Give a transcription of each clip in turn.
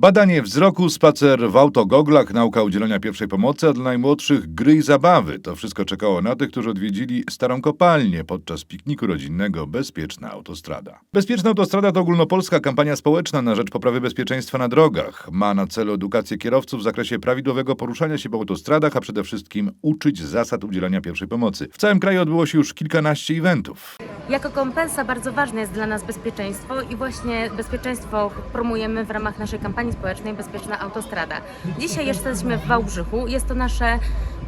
Badanie wzroku, spacer w autogoglach, nauka udzielania pierwszej pomocy, a dla najmłodszych gry i zabawy. To wszystko czekało na tych, którzy odwiedzili starą kopalnię podczas pikniku rodzinnego Bezpieczna Autostrada. Bezpieczna Autostrada to ogólnopolska kampania społeczna na rzecz poprawy bezpieczeństwa na drogach. Ma na celu edukację kierowców w zakresie prawidłowego poruszania się po autostradach, a przede wszystkim uczyć zasad udzielania pierwszej pomocy. W całym kraju odbyło się już kilkanaście eventów. Jako kompensa bardzo ważne jest dla nas bezpieczeństwo i właśnie bezpieczeństwo promujemy w ramach naszej kampanii społecznej Bezpieczna Autostrada. Dzisiaj jesteśmy w Wałbrzychu. Jest to nasze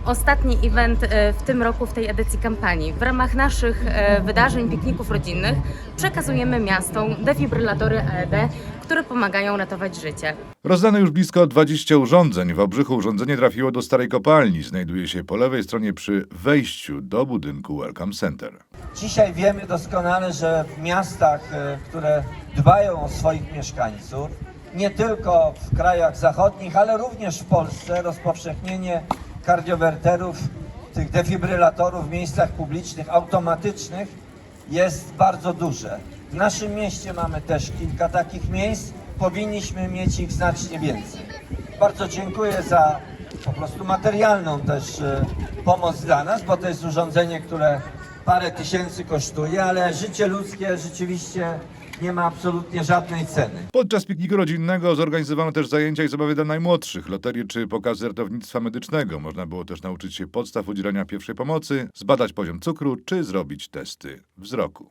ostatni event e, w tym roku w tej edycji kampanii. W ramach naszych e, wydarzeń, pikników rodzinnych przekazujemy miastom defibrylatory AED, które pomagają ratować życie. Rozdano już blisko 20 urządzeń. W Wałbrzychu urządzenie trafiło do starej kopalni. Znajduje się po lewej stronie przy wejściu do budynku Welcome Center. Dzisiaj wiemy doskonale, że w miastach, e, które dbają o swoich mieszkańców, nie tylko w krajach zachodnich, ale również w Polsce, rozpowszechnienie kardiowerterów, tych defibrylatorów w miejscach publicznych, automatycznych jest bardzo duże. W naszym mieście mamy też kilka takich miejsc, powinniśmy mieć ich znacznie więcej. Bardzo dziękuję za po prostu materialną też e, pomoc dla nas, bo to jest urządzenie, które parę tysięcy kosztuje, ale życie ludzkie rzeczywiście nie ma absolutnie żadnej ceny. Podczas pikniku rodzinnego zorganizowano też zajęcia i zabawy dla najmłodszych, loterie czy pokazy ratownictwa medycznego. Można było też nauczyć się podstaw udzielania pierwszej pomocy, zbadać poziom cukru czy zrobić testy wzroku.